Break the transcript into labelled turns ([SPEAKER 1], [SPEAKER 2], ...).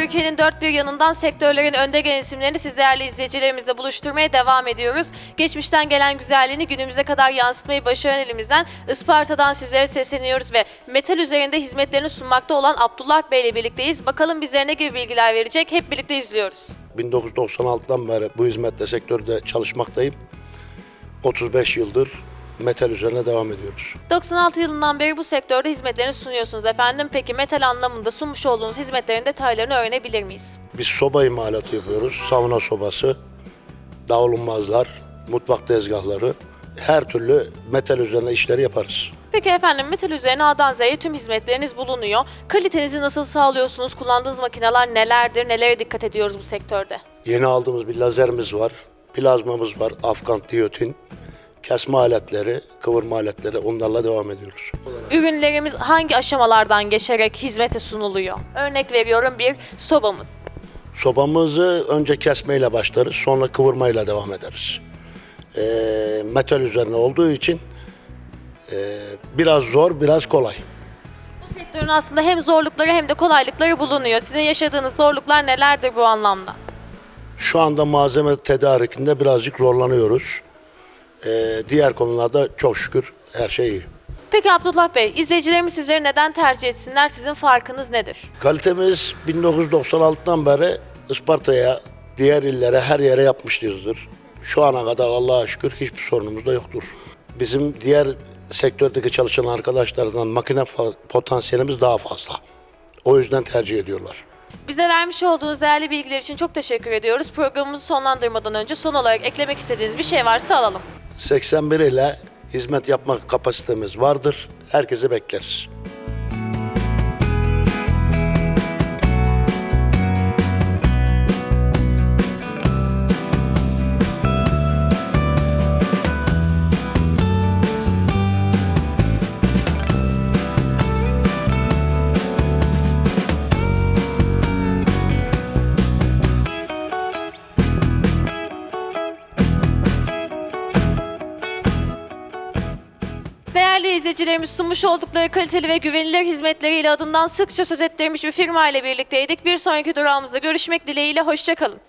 [SPEAKER 1] dört bir yanından sektörlerin önde gelen isimlerini siz değerli izleyicilerimizle buluşturmaya devam ediyoruz. Geçmişten gelen güzelliğini günümüze kadar yansıtmayı başaran elimizden Isparta'dan sizlere sesleniyoruz ve metal üzerinde hizmetlerini sunmakta olan Abdullah Bey ile birlikteyiz. Bakalım bizlere ne gibi bilgiler verecek hep birlikte izliyoruz.
[SPEAKER 2] 1996'dan beri bu hizmette sektörde çalışmaktayım. 35 yıldır metal üzerine devam ediyoruz.
[SPEAKER 1] 96 yılından beri bu sektörde hizmetlerini sunuyorsunuz efendim. Peki metal anlamında sunmuş olduğunuz hizmetlerin detaylarını öğrenebilir miyiz?
[SPEAKER 2] Biz soba imalatı yapıyoruz. Sauna sobası, davulunmazlar, mutfak tezgahları, her türlü metal üzerine işleri yaparız.
[SPEAKER 1] Peki efendim metal üzerine A'dan Z'ye tüm hizmetleriniz bulunuyor. Kalitenizi nasıl sağlıyorsunuz? Kullandığınız makineler nelerdir? Nelere dikkat ediyoruz bu sektörde?
[SPEAKER 2] Yeni aldığımız bir lazerimiz var, plazmamız var, afgan diyotin, kesme aletleri, kıvırma aletleri onlarla devam ediyoruz.
[SPEAKER 1] Ürünlerimiz hangi aşamalardan geçerek hizmete sunuluyor? Örnek veriyorum bir sobamız.
[SPEAKER 2] Sobamızı önce kesmeyle başlarız, sonra kıvırmayla devam ederiz. Ee, metal üzerine olduğu için e, biraz zor, biraz kolay.
[SPEAKER 1] Bu sektörün aslında hem zorlukları hem de kolaylıkları bulunuyor. Sizin yaşadığınız zorluklar nelerdir bu anlamda?
[SPEAKER 2] Şu anda malzeme tedarikinde birazcık zorlanıyoruz. Ee, diğer konularda çok şükür her şey iyi.
[SPEAKER 1] Peki Abdullah Bey, izleyicilerimiz sizleri neden tercih etsinler? Sizin farkınız nedir?
[SPEAKER 2] Kalitemiz 1996'dan beri Isparta'ya, diğer illere, her yere yapmışızdır. Şu ana kadar Allah'a şükür hiçbir sorunumuz da yoktur. Bizim diğer sektördeki çalışan arkadaşlardan makine potansiyelimiz daha fazla. O yüzden tercih ediyorlar.
[SPEAKER 1] Bize vermiş olduğunuz değerli bilgiler için çok teşekkür ediyoruz. Programımızı sonlandırmadan önce son olarak eklemek istediğiniz bir şey varsa alalım.
[SPEAKER 2] 81 ile hizmet yapma kapasitemiz vardır. Herkesi bekleriz.
[SPEAKER 1] Değerli izleyicilerimiz sunmuş oldukları kaliteli ve güvenilir hizmetleriyle adından sıkça söz ettirmiş bir firma ile birlikteydik. Bir sonraki durağımızda görüşmek dileğiyle hoşçakalın.